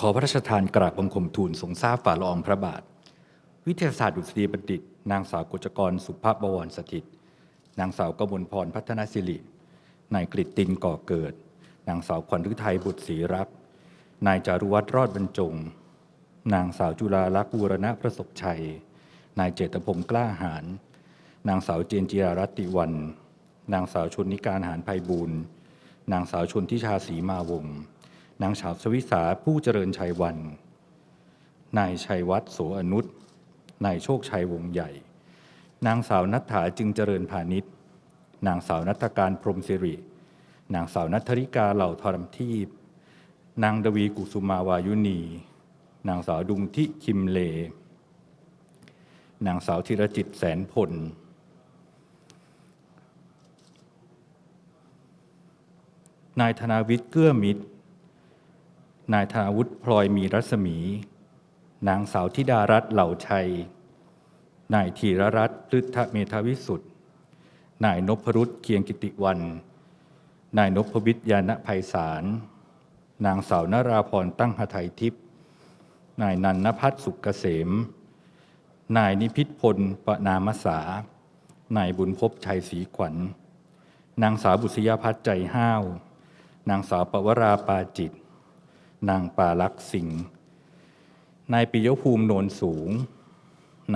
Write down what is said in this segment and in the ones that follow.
ขอพระราชทานกราบบังคมทูลทรงทราบฝ่าละอองพระบาท วิทยาศาสตร์ดุษฎีบัณฑิต นางสาวกุจกรสุภาพบวรสถิต นางสาวกมลพรพัฒนศิริ นายกฤตตินก่อเกิด นางสาวขวัญฤทัยบุตรศรีรักนายจารุวัฒน์รอดบรรจง นางสาวจุฬาลักษณ์บูรณะประสบชัย นายเจตพงศ์กล้าหาร นางสาวเจนจิรารัติวัน นางสาวชนนิการหารภัยบูรณ์นางสาวชนทิชาศรีมาวงศ์ นางสาวสวิสาผู้เจริญชัยวัน นายชัยวัฒน์โสอนุชนายโชคชัยวงใหญ่ นางสาวนัทธาจึงเจริญพาณิชย์ นางสาวนัทการพรหมสิริ นางสาวนัทธริกาเหล่าธรรมทีพนางดวีกุสุมาวายุนี นางสาวดุงทิคิมเล นางสาวธีรจิตแสนพล นายธนาวิทย์เกื้อมิตร นายธนาวุฒิพลอยมีรัศมี นางสาวธิดารัตน์เหล่าชัย นายธีรรัตน์ฤทธเมธาวิสุทธ์นายนพรุษเกียงกิติวัน นายนพวิทยานภัยสาร นางสาวนราพรตั้งหทัยทิพย์ นายนันนพัฒน์สุกเกษม นายนิพิษพลปนามสา นายบุญพบชัยศรีขวัญ นางสาวบุษยพัฒน์ใจห้าว นางสาวปวราปาจิต นางปาลักษณ์สิงห์นายปิยภูมิโนนสูง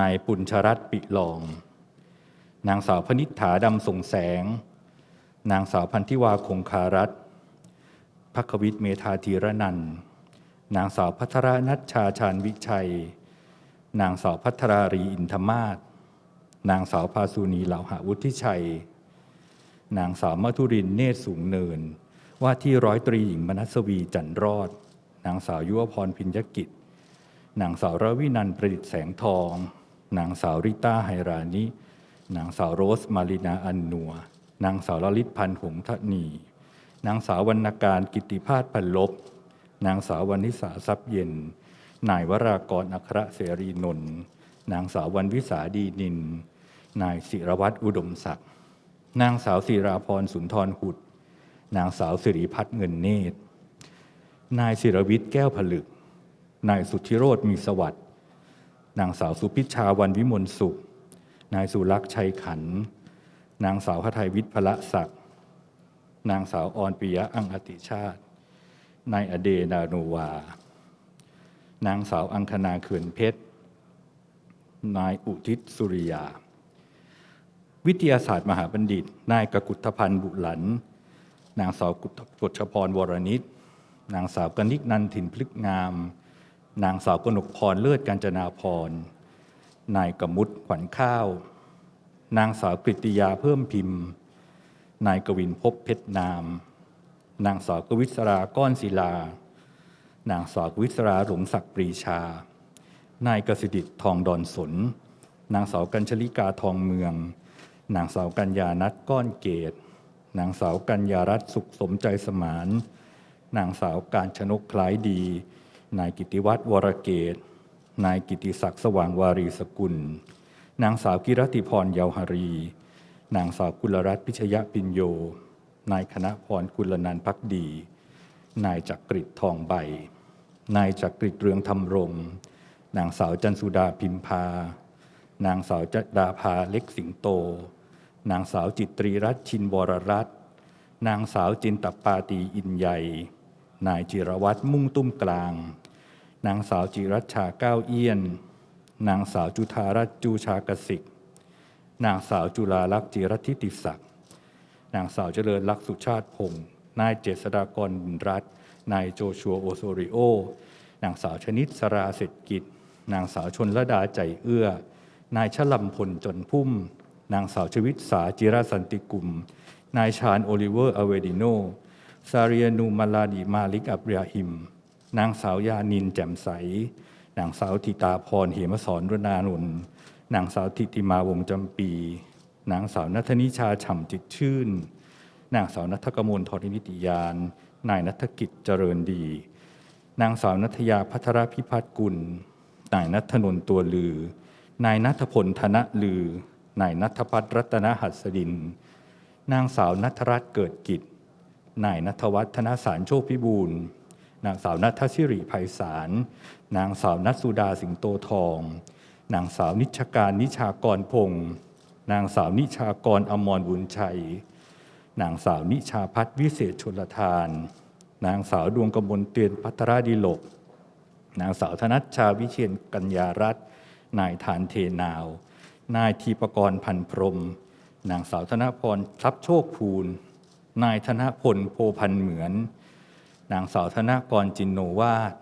นายปุญชรัตปิลอง นางสาวพนิษฐาดำส่งแสง นางสาวพันธิวาคงคารัตพักวิทย์เมธาธีรนัน นางสาวพัทรนัชชาชาญวิชัย นางสาวพัทรารีอินทมาศ นางสาวพาสุนีเหลาหาวุฒิชัย นางสาวมัทุรินเนตรสูงเนิน ว่าที่ร้อยตรีหญิงมนัสวีจันทร์รอด นางสาวยุวพรพิญญกิจ นางสาวระวินันประดิษฐ์แสงทอง นางสาวริต้าไฮรานิ นางสาวโรสมารินาอันนัว นางสาวลลิตพันธ์หงส์ทนี นางสาววรรณการกิติพาสพันลบ นางสาววรรณิสาทรัพย์เย็น นายวรากรอัครเสรีนนท์ นางสาววรรณวิสาดีนิน นายศิรวัตรอุดมศักดิ์ นางสาวศิราพรสุนทรหุดนางสาวสิริพัฒน์เงินเนตร นายศิรวิทย์แก้วผลึก นายสุทธิโรธมีสวัสดิ์นางสาวสุพิชาวันวิมลสุข นายสุรักษ์ชัยขัน นางสาวพไทยวิทย์พละศักดิ์นางสาวออนปิยะอังอติชาติ นายอเดนาโนวา นางสาวอังคณาเขื่อนเพชร นายอุทิศสุริยา วิทยาศาสตร์มหาบัณฑิต นายกกุฏพันธ์บุหลัน นางสาวกฎชพรวรนิต นางสาวกนิกนันถิ่นพลึกงาม นางสาวกนกพรเลิศกาญจนาพร นายกมุตขวัญข้าว นางสาวกฤติยาเพิ่มพิมพ์ นายกวินพบเพชรนาม นางสาวกวิศราก้อนศิลา นางสาวกวิศราหลงศักดิ์ปรีชา นายกสิดิตทองดอนสน นางสาวกัญชลิกาทองเมือง นางสาวกัญญานัทก้อนเกตนางสาวกัญญารัตน์สุขสมใจสมาน นางสาวการชนกคล้ายดี นายกิติวัตรวรเกต นายกิติศักดิ์สว่างวารีสกุล นางสาวกิรติพรเยาวหารี นางสาวกุลรัตน์พิชยปิญโย นายคณะพรกุลนันพักดี นายจักริดทองใบ นายจักริดเรืองธรรมรง นางสาวจันสุดาพิมพา นางสาวจดาภาเล็กสิงโต นางสาวจิตรีรัตน์ชินวรรัตน์นางสาวจินตปาตีอินใหญ่ นายจิรวัตรมุ่งตุ้มกลาง นางสาวจิรัชชาก้าวเอี้ยน นางสาวจุธารัตจูชากสิก นางสาวจุลาลักษ์จิรทิติศักดิ์ นางสาวเจริญลักษ์สุชาติพงศ์นายเจษฎากรบุญรัตน์นายโจชัวโอโซริโอ นางสาวชนิดสราเศรษฐกิจ นางสาวชนระดาใจเอื้อ นายชลัมพลจนพุ่ม นางสาวชวิตสาจิรสันติกุลนายชาญโอลิเวอร์อเวดิโน ซาเรียนูมาลาดีมาลิกอับราฮิม นางสาวยานินแจ่มใส นางสาวธิตาพรเหมสอนรนานนท์นางสาวทิติมาวงจำปี นางสาวนัทนิชาฉ่ำจิตชื่น นางสาวนัทกมลทรนิติยาน นายนัฐกิจเจริญดี นางสาวนัทยาพัทรพิพัฒกุล นายนัทนนท์ตัวลือ นายนัทพลธนลือ นายนัทพัฒนรัตนหัสดิน นางสาวนัทรัตน์เกิดกิจ นายนัทวัฒน์ธนสารโชคพิบูลนางสาวนัทศิริไพศาลนางสาวนัทสุดาสิงโตทอง นางสาวนิชการนิชากรพงศ์นางสาวนิชากรอมรบุญชัย นางสาวนิชาพัฒน์วิเศษชลทาน นางสาวดวงกมลเตียนพัทรดิโลก นางสาวธนัชชาวิเชียนกัญญารัตน์นายฐานเทนาว นายทีปกรณ์พันพรหมนางสาวธนพรทรัพย์โชคภูล นายธนพลโพพันเหมือน นางสาวธนกรจินโนวาส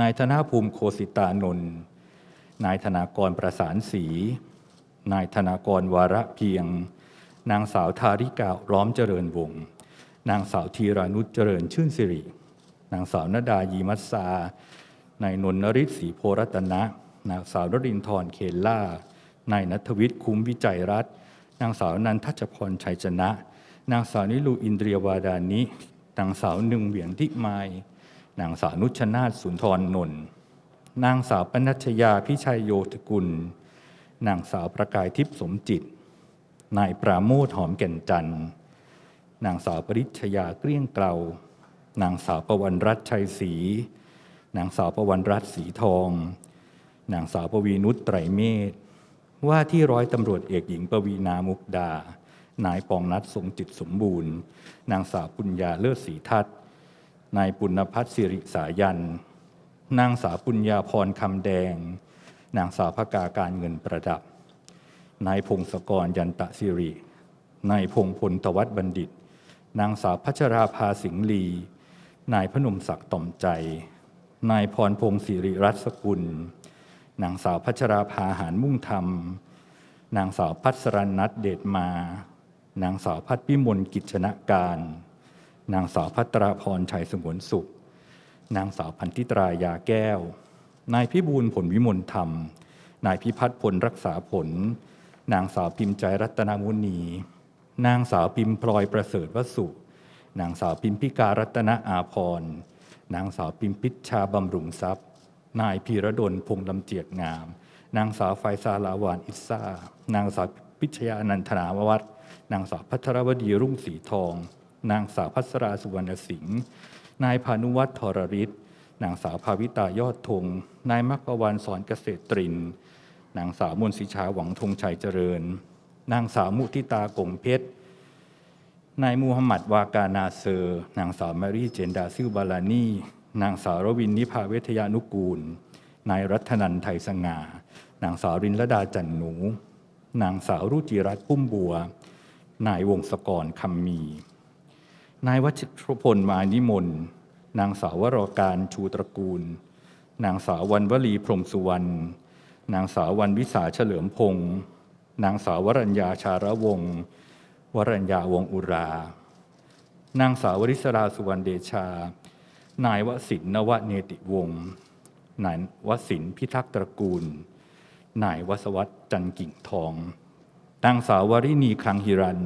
นายธนภูมิโคสิตานนท์นายธนากรประสานศรีนายธนากรวาระเพียง นางสาวทาริการ้อมเจริญวงศ์นางสาวธีรานุชเจริญชื่นสิริ นางสาวนดายีมัสสานายนนทริศศรีโพรัตนะ นางสาวนรินทร์เคนล่านายนัทวิทย์คุ้มวิจัยรัตน์นางสาวนันทัชพรชัยชนะ นางสาวนิลูอินเดียวาดานินางสาวหนึ่งเหวียงทิมาย นางสาวนุชนาถสุนทรนนท์นางสาวปนัชยาพิชัยโยธกุล นางสาวประกายทิพย์สมจิต นายปราโมทหอมแก่นจันทร์ นางสาวปริชยาเกลี้ยงเกลานางสาวประวันรัตชัยศรี นางสาวประวันรัตสีทอง นางสาวปวีนุชไตรเมธ ว่าที่ร้อยตำรวจเอกหญิงปวีนามุกดา นายปองนัททรงจิตสมบูรณ์ นางสาวปุญญาเลิศศรีทัศน์นายปุณพัฒน์สิริสายัน นางสาวปุญญาพรคำแดง นางสาวพกาการเงินประดับ นายพงศกรยันตะสิริ นายพงพลตวัฒบัณฑิต นางสาวพัชราภาสิงห์ลี นายพนมศักดิ์ต่อมใจ นายพรพงศ์สิริรัตน์สกุล นางสาวพัชราภาหารมุ่งธรรม นางสาวพัสรนัทเดชมา นางสาวพัฒพิมลกิจชนะการ นางสาวพัตราพรชัยสงวนสุข นางสาวพันธิตรายาแก้ว นายพิบูลผลวิมลธรรม นายพิพัฒน์ผลรักษาผล นางสาวพิมพ์ใจรัตนมุนี นางสาวพิมพ์พลอยประเสริฐวสุ นางสาวพิมพิการัตนอาพร นางสาวพิมพิชชาบำรุงทรัพย์ นายพีระดลพงลำเจียกงาม นางสาวไฟซาลาวานอิสซานางสาวพิชยานันทนาววัฒน์ นางสาวพัทรวดีรุ่งสีทอง นางสาวพัสราสุวรรณสิงห์นายพานุวัฒน์ทรริศนางสาวภาวิตายอดธงนายมักประวันสอนเกษตริน นางสาวมนศิชาหวังธงชัยเจริญ นางสาวมุทิตากงเพชรนายมูฮัมหมัดวากานาเซอร์ นางสาวแมรี่เจนดาซิลบาลานีนางสาวรวินนิพาเวทยานุกูล นายรัตนันไทยสง่า นางสาวรินลดาจันหนู นางสาวรุจิรัตน์ปุ้มบัว นายวงศกรคำมี นายวัชรพลมานิมนต์ นางสาววรการชูตระกูล นางสาววันวลีพรมสุวรรณ นางสาววันวิสาเฉลิมพงศ์นางสาววรัญญาชาระวงศ์วรัญญาวงอุรา นางสาววริศราสุวรรณเดชา นายวสินนวเนติวงศ์นายวสินพิทักษ์ตระกูล นายวสวัตจันกิ่งทอง นางสาววริณีคลังหิรัน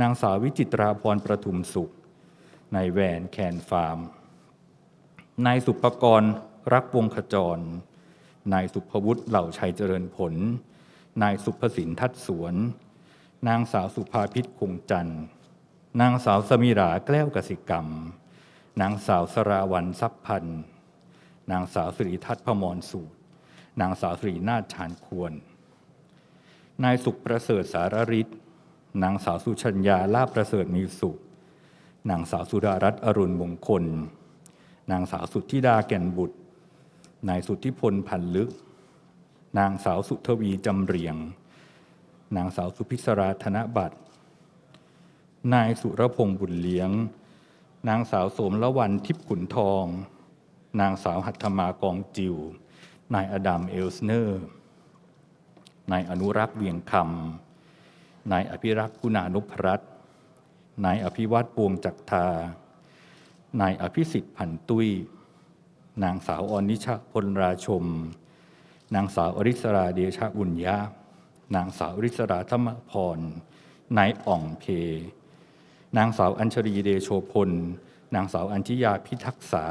นางสาววิจิตราพรประทุมสุข นายแวนแคนฟาร์ม นายสุปกรณ์รักวงขจร นายสุภวุฒิเหล่าชัยเจริญผล นายสุภสินทัดสวน นางสาวสุภาพิษคงจันทร์ นางสาวสมิราแก้วกสิกรรม นางสาวสราวันทรัพย์พันธ์นางสาวสิริทัศน์พมรสูตร นางสาวสิรินาถชานควร นายสุขประเสริฐสารฤทธิ์นางสาวสุชัญญาลาประเสริฐมีสุข นางสาวสุดารัตน์อรุณมงคล นางสาวสุทธิดาแก่นบุตร นายสุทธิพลพันลึก นางสาวสุทวีจำเรียง นางสาวสุพิศราธนบัตร นายสุรพงษ์บุญเลี้ยง นางสาวโสมละวันทิพขุนทอง นางสาวหัตถมากองจิว นายอดัมเอลสเนอร์ นายอนุรักษ์เวียงคำนายอภิรักษ์กุณานุพรัตน์นายอภิวัตปวงจักทานายอภิสิทธิ์พันตุยนางสาวอนิชาพลราชม นางสาวอริสราเดชะบุญญานางสาวอริสราธรรมพร นายอ่องเพ นางสาวอัญชรีเดโชพล นางสาวอัญชิยาพิทักษา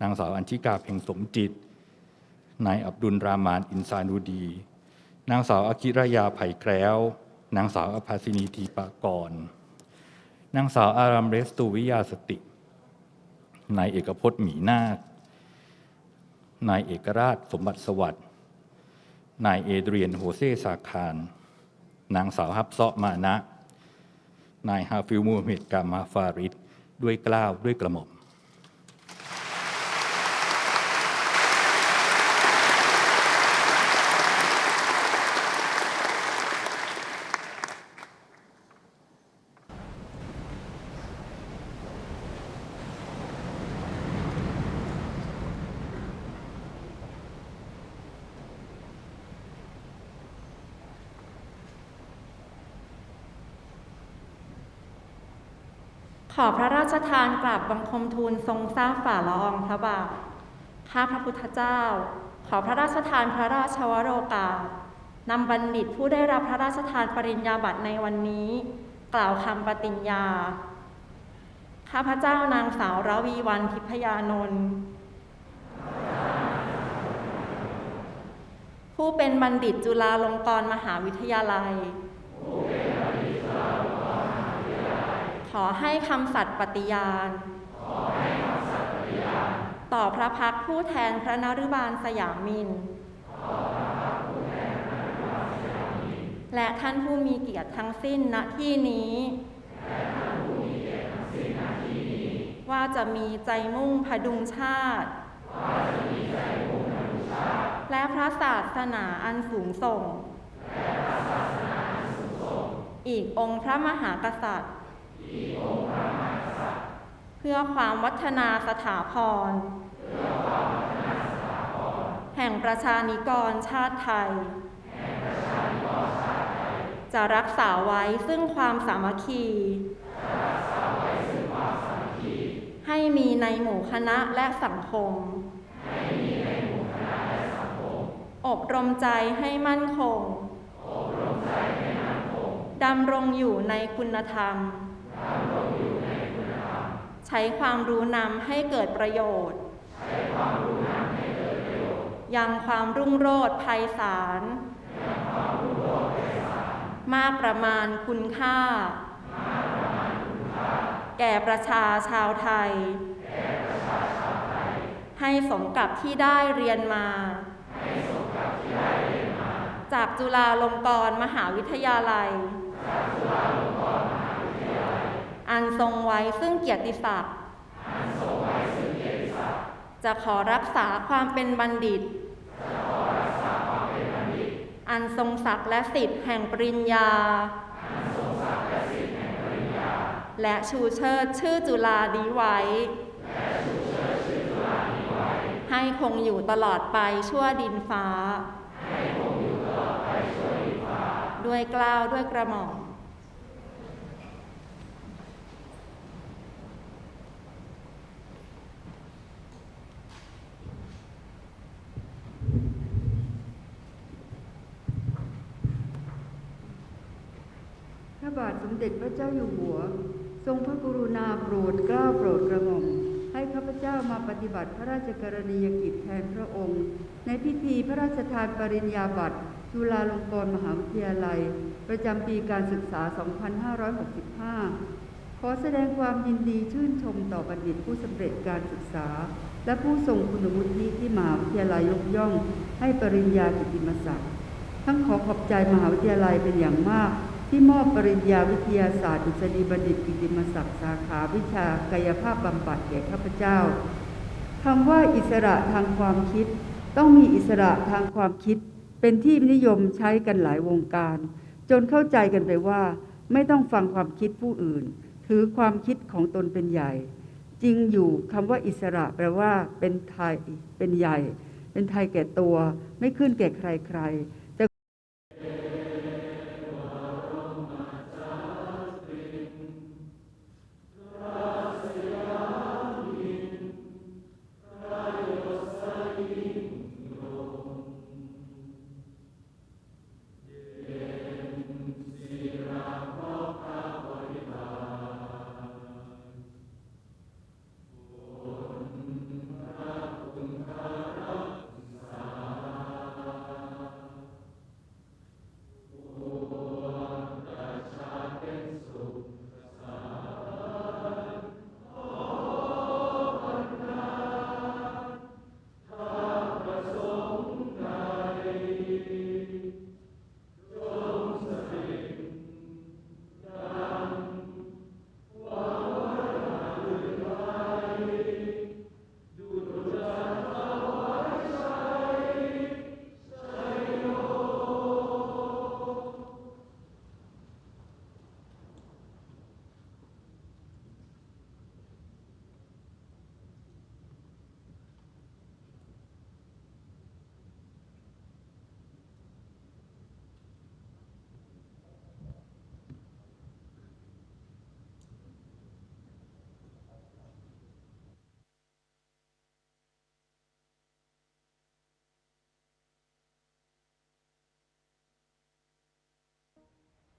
นางสาวอัญชิกาเพ่งสมจิต นายอับดุลรามานอินซานูดี นางสาวอากิรยาไผ่แคล้ว นางสาวอภาสินีทีปากร นางสาวอารัมเรสตูวิยาสติ นายเอกพจน์หมีนาคนายเอกราชสมบัติสวัสดิ์ นายเอเดรียนโฮเซสาคาร นางสาวฮับเซาะมานะ นายฮาฟิลมูฮัมเหม็ดกามาฟาริดด้วยกล้าวด้วยกระหม่อม ขอพระราชทานกราบบังคมทูลทรงทราบฝ่าละอองพระบาท ข้าพระพุทธเจ้า ขอพระราชทานพระราชวโรกาสนำบัณฑิตผู้ได้รับพระราชทานปริญญาบัตรในวันนี้ กล่าวคำปฏิญญา ข้าพระเจ้านางสาวระวีวันทิพยานนท์ผู้เป็นบัณฑิตจุฬาลงกรณ์มหาวิทยาลัย ขอให้คำสัตย์ปฏิญาณ ต่อพระพักตร์ผู้แทนพระนรุบาลสยามิน และท่านผู้มีเกียรติทั้งสิ้นณที่นี้ ว่าจะมีใจมุ่งพดุงชาติ และพระศาสนาอันสูงส่ง อีกองค์พระมหากษัตริย์ เพื่อความวัฒนาสถาพร แห่งประชานิกรชาติไทย จะรักษาไว้ซึ่งความสามัคคี ให้มีในหมู่คณะและสังคม อบรมใจให้มั่นคงดำรงอยู่ในคุณธรรม ใช้ความรู้นำให้เกิดประโยชน์ ยังความรุ่งโรจน์ไพศาล มากประมาณคุณค่า แก่ประชาชาวไทย ให้สมกับที่ได้เรียนมา จากจุฬาลงกรณ์มหาวิทยาลัย อันทรงไว้ซึ่งเกียรติศักดิ์จะขอรักษาความเป็นบัณฑิต อันทรงศักดิ์และสิทธิ์แห่งปริญญา และชูเชิดชื่อจุฬาดีไว้ ให้คงอยู่ตลอดไปชั่วดินฟ้า ด้วยเกล้าวด้วยกระหม่อม พระบาทสมเด็จพระเจ้าอยู่หัว ทรงพระกรุณาโปรดเกล้าโปรดกระหม่อมให้ข้าพเจ้ามาปฏิบัติพระราชกรณียกิจแทนพระองค์ ในพิธีพระราชทานปริญญาบัตรจุฬาลงกรณ์มหาวิทยาลัย ประจำปีการศึกษา 2565 ขอแสดงความยินดีชื่นชมต่อบัณฑิตผู้สำเร็จการศึกษา และผู้ทรงคุณวุฒิที่มหาวิทยาลัยยกย่อง ให้ปริญญากิติมศักดิ์ทั้งขอขอบใจมหาวิทยาลัยเป็นอย่างมาก ที่มอบปริญญาวิทยาศาสตร์ดุษฎีบัณฑิตกิติมศักดิ์สาขาวิชากายภาพบำบัดแก่ข้าพเจ้าคำว่าอิสระทางความคิด ต้องมีอิสระทางความคิด เป็นที่นิยมใช้กันหลายวงการ จนเข้าใจกันไปว่า ไม่ต้องฟังความคิดผู้อื่น ถือความคิดของตนเป็นใหญ่ จริงอยู่คำว่าอิสระแปลว่า เป็นไทยเป็นใหญ่ เป็นไทยแก่ตัว ไม่ขึ้นแก่ใครๆแ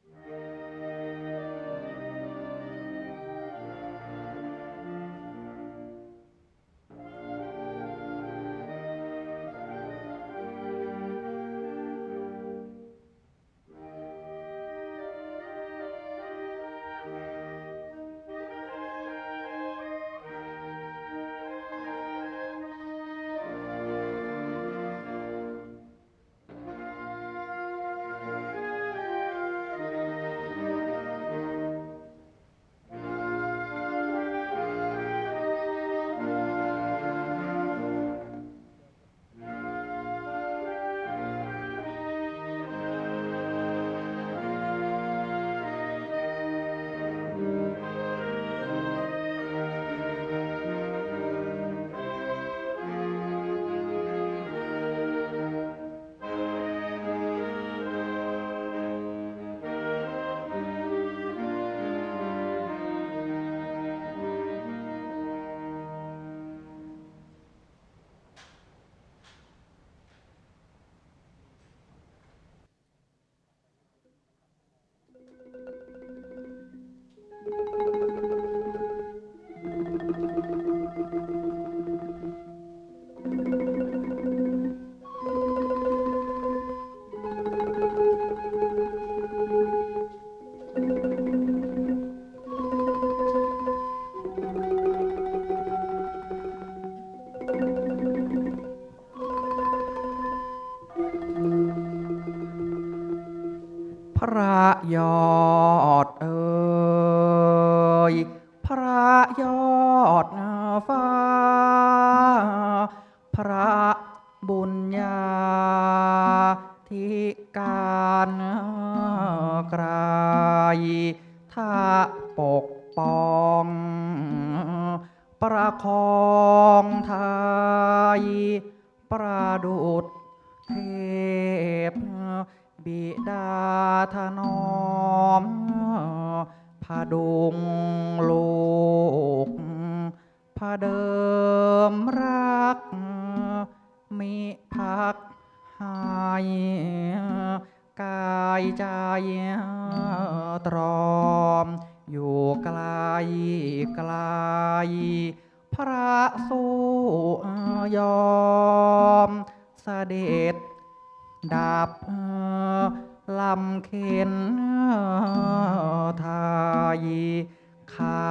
ต่พ ประดุษเทพบิดาถนอมพาดุงลูกพาเดิมรักมิพักหายกายใจตรอม อยู่ไกลไกล พระสู้ยอมเสด็จดับลำเข็นไทยข้า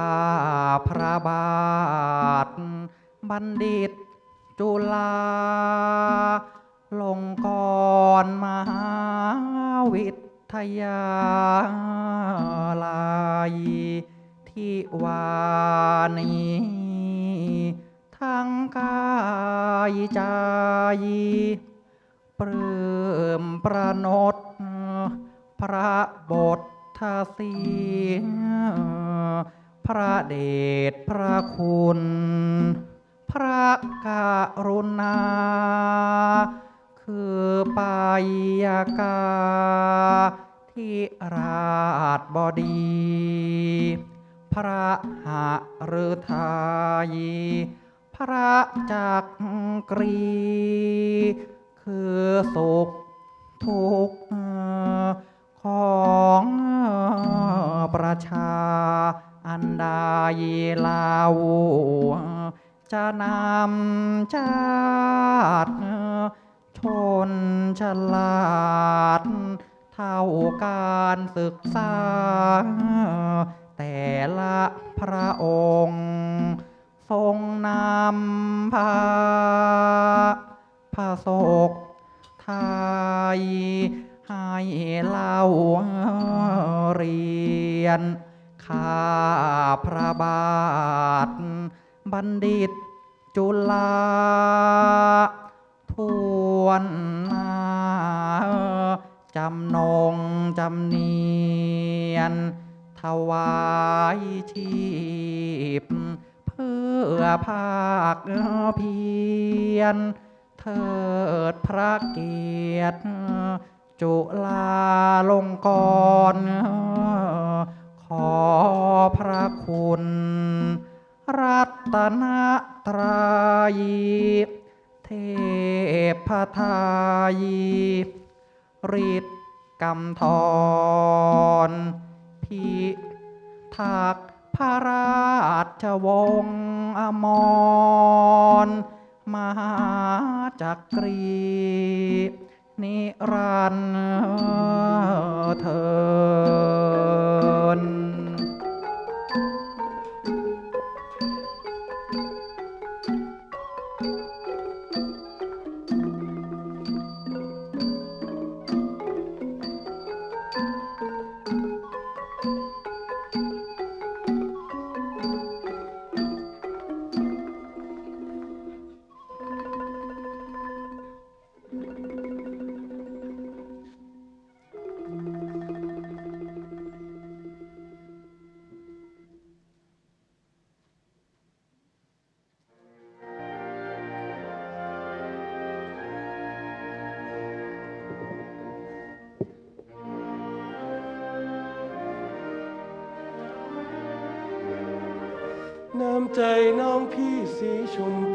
พระบาท บัณฑิตจุฬาลงกรมหาวิทยาลัยที่วานี ทั้งกายใจเปลื้มประนดพระบททศีพระเดชพระคุณ พระกรุณา คือปายากาที่ราชบดี พระหฤทัย พระจักกรี คือสุขทุกข์ของประชา อันใดล่าจะนำชาติชนฉลาด เท่าการศึกษา แต่ละพระองค์ ทรงนำพาพระศกไทยให้เล่าเรียน ข้าพระบาท บัณฑิตจุฬาทวนนาจำนงจำเนียน ถวายชีพ เพื่อภาคเพียรเถิดพระเกียรติจุลาลงกรขอพระคุณ รัตนตรัยเทพทายฤทธิ์กมทรพิทักษ พระราชวงศ์อมรมหาจักรี นิรันดร์ ใจน้องพี่สีชมพู